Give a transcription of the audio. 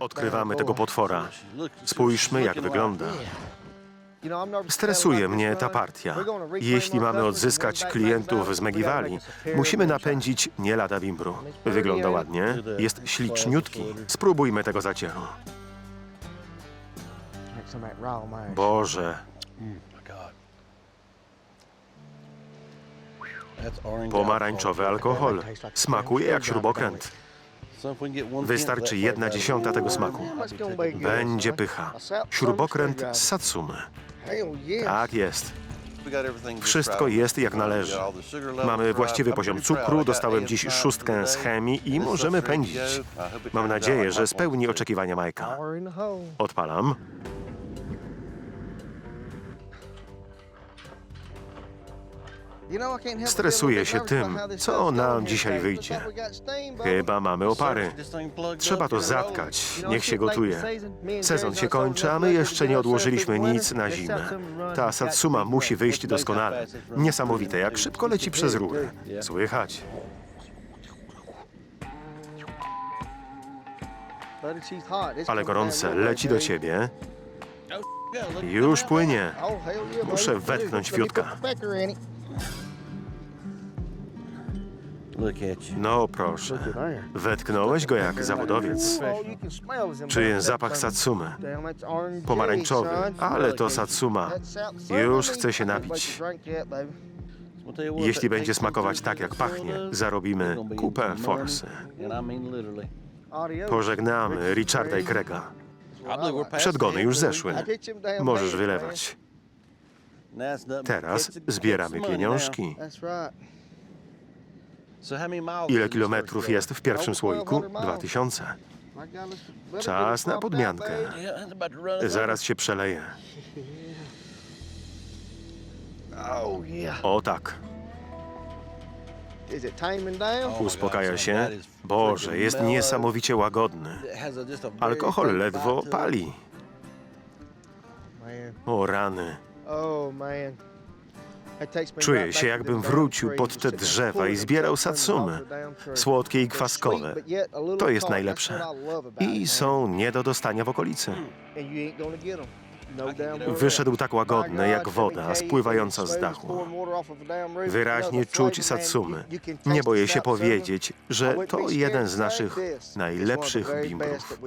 Odkrywamy tego potwora. Spójrzmy, jak wygląda. Stresuje mnie ta partia. Jeśli mamy odzyskać klientów z Megiwali, musimy napędzić nie lada Wimbru. Wygląda ładnie, jest śliczniutki. Spróbujmy tego zacieru. Boże, pomarańczowy alkohol. Smakuje jak śrubokręt. Wystarczy jedna dziesiąta tego smaku. Będzie pycha. Śrubokręt z Satsumy. Tak jest. Wszystko jest jak należy. Mamy właściwy poziom cukru, dostałem dziś szóstkę z chemii i możemy pędzić. Mam nadzieję, że spełni oczekiwania Majka. Odpalam. Stresuję się tym, co nam dzisiaj wyjdzie. Chyba mamy opary. Trzeba to zatkać, niech się gotuje. Sezon się kończy, a my jeszcze nie odłożyliśmy nic na zimę. Ta Satsuma musi wyjść doskonale. Niesamowite, jak szybko leci przez rurę. Słychać. Ale gorące, leci do ciebie. Już płynie. Muszę wetknąć fiutka. No proszę. Wetknąłeś go jak zawodowiec. Czuję zapach Satsumy. Pomarańczowy, ale to Satsuma. Już chcę się napić. Jeśli będzie smakować tak, jak pachnie, zarobimy kupę forsy. Pożegnamy Richarda i Craiga. Przedgony już zeszły. Możesz wylewać. Teraz zbieramy pieniążki. Ile kilometrów jest w pierwszym słoiku? Dwa tysiące. Czas na podmiankę. Zaraz się przeleje. O tak. Uspokaja się. Boże, jest niesamowicie łagodny. Alkohol ledwo pali. O rany. Czuję się, jakbym wrócił pod te drzewa i zbierał satsumy. Słodkie i kwaskowe. To jest najlepsze. I są nie do dostania w okolicy. Wyszedł tak łagodny jak woda spływająca z dachu. Wyraźnie czuć Satsumy. Nie boję się powiedzieć, że to jeden z naszych najlepszych bimbrów.